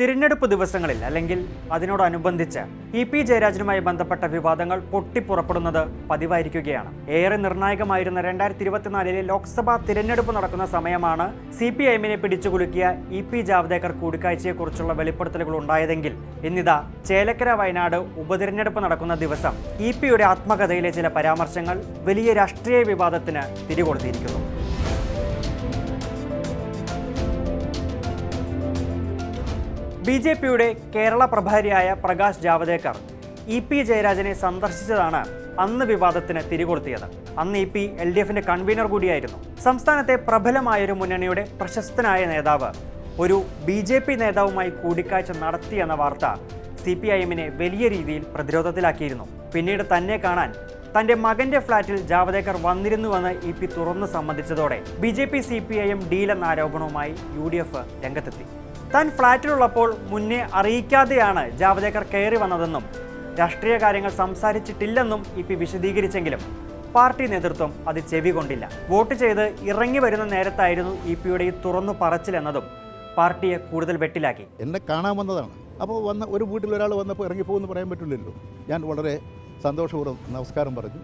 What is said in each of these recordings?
തിരഞ്ഞെടുപ്പ് ദിവസങ്ങളിൽ അല്ലെങ്കിൽ അതിനോടനുബന്ധിച്ച് ഇ പി ജയരാജനുമായി ബന്ധപ്പെട്ട വിവാദങ്ങൾ പൊട്ടിപ്പുറപ്പെടുന്നത് പതിവായിരിക്കുകയാണ്. ഏറെ നിർണായകമായിരുന്ന രണ്ടായിരത്തി ഇരുപത്തിനാലിലെ ലോക്സഭാ തിരഞ്ഞെടുപ്പ് നടക്കുന്ന സമയമാണ് സി പി ഐ എമ്മിനെ പിടിച്ചുകുലുക്കിയ ഇ പി ജാവ്ദേക്കർ കൂടിക്കാഴ്ചയെക്കുറിച്ചുള്ള വെളിപ്പെടുത്തലുകൾ ഉണ്ടായതെങ്കിൽ ഇന്നിതാ ചേലക്കര വയനാട് ഉപതിരഞ്ഞെടുപ്പ് നടക്കുന്ന ദിവസം ഇ പിയുടെ ആത്മകഥയിലെ ചില പരാമർശങ്ങൾ വലിയ രാഷ്ട്രീയ വിവാദത്തിന് തിരികൊളുത്തിയിരിക്കുന്നു. ബി ജെ പിയുടെ കേരള പ്രഭാരിയായ പ്രകാശ് ജാവദേക്കർ ഇ പി ജയരാജനെ സന്ദർശിച്ചതാണ് അന്ന് വിവാദത്തിന് തിരികൊളുത്തിയത്. അന്ന് ഇ പി എൽ ഡി എഫിന്റെ കൺവീനർ കൂടിയായിരുന്നു. സംസ്ഥാനത്തെ പ്രബലമായൊരു മുന്നണിയുടെ പ്രശസ്തനായ നേതാവ് ഒരു ബി ജെ പി നേതാവുമായി കൂടിക്കാഴ്ച നടത്തിയെന്ന വാർത്ത സി പി ഐ എമ്മിനെ വലിയ രീതിയിൽ പ്രതിരോധത്തിലാക്കിയിരുന്നു. പിന്നീട് തന്നെ കാണാൻ തന്റെ മകന്റെ ഫ്ളാറ്റിൽ ജാവദേക്കർ വന്നിരുന്നുവെന്ന് ഇ പി തുറന്നു സമ്മതിച്ചതോടെ B J P C P I M ഡീലെന്ന ആരോപണവുമായി യു ഡി എഫ് രംഗത്തെത്തി. താൻ ഫ്ളാറ്റിലുള്ളപ്പോൾ മുന്നേ അറിയിക്കാതെയാണ് ജാവദേക്കർ കയറി വന്നതെന്നും രാഷ്ട്രീയ കാര്യങ്ങൾ സംസാരിച്ചിട്ടില്ലെന്നും ഇ പി വിശദീകരിച്ചെങ്കിലും പാർട്ടി നേതൃത്വം അത് ചെവി കൊണ്ടില്ല വോട്ട് ചെയ്ത് ഇറങ്ങി വരുന്ന നേരത്തായിരുന്നു ഇ പിയുടെ ഈ തുറന്നു പറച്ചിലെന്നതും പാർട്ടിയെ കൂടുതൽ വെട്ടിലാക്കി. എന്നെ കാണാൻ വന്നതാണ്. അപ്പോൾ വന്ന ഒരു വീട്ടിൽ ഒരാൾ വന്നപ്പോൾ ഇറങ്ങിപ്പോകുമെന്ന് പറയാൻ പറ്റില്ലല്ലോ. ഞാൻ വളരെ സന്തോഷപൂർവം നമസ്കാരം പറഞ്ഞു.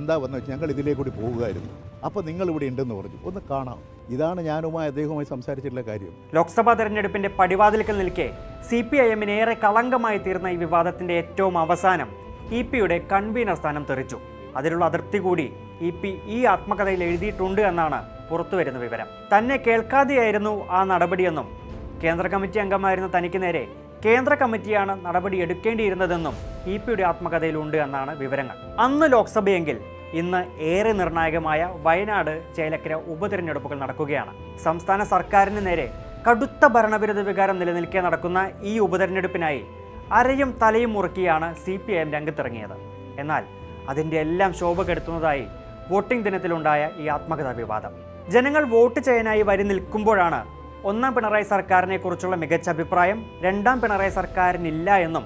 എന്താ വന്നു ഞങ്ങൾ ഇതിലേക്കൂടി കൂടി പോവുകയായിരുന്നു അപ്പോൾ നിങ്ങൾ ഇവിടെ ഉണ്ടെന്ന് പറഞ്ഞു. ഒന്ന് കാണാം. ഇതാണ് ഞാനുമായി അദ്ദേഹവുമായി സംസാരിച്ചിട്ടുള്ള കാര്യം. ലോക്സഭാ തെരഞ്ഞെടുപ്പിന്റെ പടിവാതിൽക്കൽ നിൽക്കെ സി പി ഐ എമ്മിന് ഏറെ കളങ്കമായി തീർന്ന ഈ വിവാദത്തിന്റെ ഏറ്റവും അവസാനം ഇ പിയുടെ കൺവീനർ സ്ഥാനം തെറിച്ചു. അതിലുള്ള അതിർത്തി കൂടി ഇ പി ഈ ആത്മകഥയിൽ എഴുതിയിട്ടുണ്ട് എന്നാണ് പുറത്തുവരുന്ന വിവരം. തന്നെ കേൾക്കാതെയായിരുന്നു ആ നടപടിയെന്നും കേന്ദ്ര കമ്മിറ്റി അംഗമായിരുന്ന തനിക്ക് നേരെ കേന്ദ്ര കമ്മിറ്റിയാണ് നടപടി എടുക്കേണ്ടിയിരുന്നതെന്നും ഇ പിയുടെ ആത്മകഥയിലുണ്ട് എന്നാണ് വിവരങ്ങൾ. അന്ന് ലോക്സഭയെങ്കിൽ ഇന്ന് ഏറെ നിർണായകമായ വയനാട് ചേലക്കര ഉപതെരഞ്ഞെടുപ്പുകൾ നടക്കുകയാണ്. സംസ്ഥാന സർക്കാരിന് നേരെ കടുത്ത ഭരണവിരുദ്ധ വികാരം നിലനിൽക്കെ നടക്കുന്ന ഈ ഉപതെരഞ്ഞെടുപ്പിനായി അരയും തലയും മുറുക്കിയാണ് സി പി ഐ എം രംഗത്തിറങ്ങിയത്. എന്നാൽ അതിന്റെ എല്ലാം ശോഭ കെടുത്തുന്നതായി വോട്ടിംഗ് ദിനത്തിലുണ്ടായ ഈ ആത്മകഥാ വിവാദം. ജനങ്ങൾ വോട്ട് ചെയ്യാനായി വരി നിൽക്കുമ്പോഴാണ് ഒന്നാം പിണറായി സർക്കാരിനെ കുറിച്ചുള്ള മികച്ച അഭിപ്രായം രണ്ടാം പിണറായി സർക്കാരിനില്ല എന്നും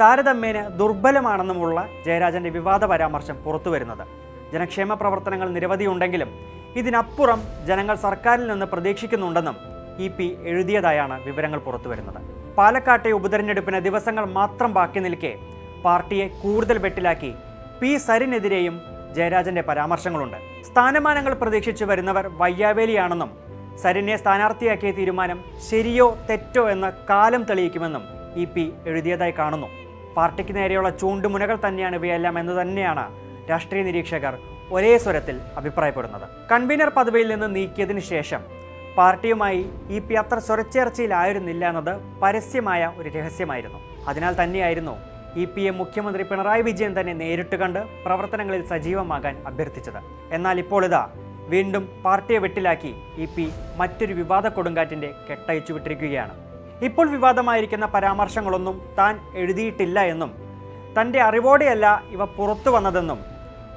താരതമ്യേന ദുർബലമാണെന്നുമുള്ള ജയരാജന്റെ വിവാദ പരാമർശം പുറത്തുവരുന്നത്. ജനക്ഷേമ പ്രവർത്തനങ്ങൾ നിരവധിയുണ്ടെങ്കിലും ഇതിനപ്പുറം ജനങ്ങൾ സർക്കാരിൽ നിന്ന് പ്രതീക്ഷിക്കുന്നുണ്ടെന്നും ഇ പി എഴുതിയതായാണ് വിവരങ്ങൾ പുറത്തുവരുന്നത്. പാലക്കാട്ടെ ഉപതെരഞ്ഞെടുപ്പിന് ദിവസങ്ങൾ മാത്രം ബാക്കി നിൽക്കെ പാർട്ടിയെ കൂടുതൽ വെട്ടിലാക്കി പി സരിനെതിരെയും ജയരാജന്റെ പരാമർശങ്ങളുണ്ട്. സ്ഥാനമാനങ്ങൾ പ്രതീക്ഷിച്ചു വരുന്നവർ വയ്യാവേലിയാണെന്നും സരിനെ സ്ഥാനാർത്ഥിയാക്കിയ തീരുമാനം ശരിയോ തെറ്റോ എന്ന് കാലം തെളിയിക്കുമെന്നും ഇ പി എഴുതിയതായി കാണുന്നു. പാർട്ടിക്ക് നേരെയുള്ള ചൂണ്ടുമുനകൾ തന്നെയാണ് ഇവയെല്ലാം എന്ന് തന്നെയാണ് രാഷ്ട്രീയ നിരീക്ഷകർ ഒരേ സ്വരത്തിൽ അഭിപ്രായപ്പെടുന്നത്. കൺവീനർ പദവിയിൽ നിന്ന് നീക്കിയതിന് ശേഷം പാർട്ടിയുമായി ഇ പി അത്ര സ്വരച്ചേർച്ചയിലായിരുന്നില്ല എന്നത് പരസ്യമായ ഒരു രഹസ്യമായിരുന്നു. അതിനാൽ തന്നെയായിരുന്നു ഇ പി എ മുഖ്യമന്ത്രി പിണറായി വിജയൻ തന്നെ നേരിട്ട് കണ്ട് പ്രവർത്തനങ്ങളിൽ സജീവമാകാൻ അഭ്യർത്ഥിച്ചത്. എന്നാൽ ഇപ്പോൾ ഇതാ വീണ്ടും പാർട്ടിയെ വെട്ടിലാക്കി ഇ പി മറ്റൊരു വിവാദ കൊടുങ്കാറ്റിന്റെ കെട്ടയച്ചു വിട്ടിരിക്കുകയാണ്. ഇപ്പോൾ വിവാദമായിരിക്കുന്ന പരാമർശങ്ങളൊന്നും താൻ എഴുതിയിട്ടില്ല എന്നും തന്റെ അറിവോടെയല്ല ഇവ പുറത്തു വന്നതെന്നും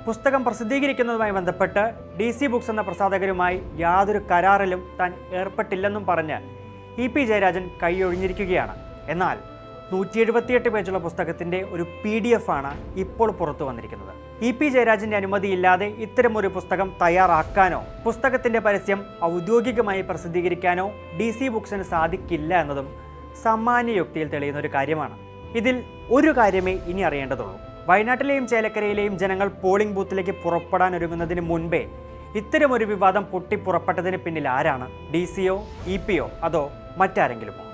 പുസ്തകം പ്രസിദ്ധീകരിക്കുന്നതുമായി ബന്ധപ്പെട്ട് ഡി സി ബുക്സ് എന്ന പ്രസാധകരുമായി യാതൊരു കരാറിലും താൻ ഏർപ്പെട്ടില്ലെന്നും പറഞ്ഞ് ഇ പി ജയരാജൻ കൈയൊഴിഞ്ഞിരിക്കുകയാണ്. എന്നാൽ നൂറ്റി എഴുപത്തിയെട്ട് പേജുള്ള പുസ്തകത്തിന്റെ ഒരു പി ഡി എഫ് ആണ് ഇപ്പോൾ പുറത്തു വന്നിരിക്കുന്നത്. ഇ പി ജയരാജന്റെ അനുമതിയില്ലാതെ ഇത്തരമൊരു പുസ്തകം തയ്യാറാക്കാനോ പുസ്തകത്തിന്റെ പരസ്യം ഔദ്യോഗികമായി പ്രസിദ്ധീകരിക്കാനോ ഡി സി ബുക്സിന് സാധിക്കില്ല എന്നതും സമ്മാന്യ യുക്തിയിൽ തെളിയുന്ന ഒരു കാര്യമാണ്. ഇതിൽ ഒരു കാര്യമേ ഇനി അറിയേണ്ടതുള്ളൂ. വയനാട്ടിലെയും ചേലക്കരയിലെയും ജനങ്ങൾ പോളിംഗ് ബൂത്തിലേക്ക് പുറപ്പെടാൻ ഒരുങ്ങുന്നതിന് മുൻപേ ഇത്തരമൊരു വിവാദം പൊട്ടിപ്പുറപ്പെട്ടതിന് പിന്നിൽ ആരാണ്? ഡി സിയോ ഇ പിയോ അതോ മറ്റാരെങ്കിലുമോ?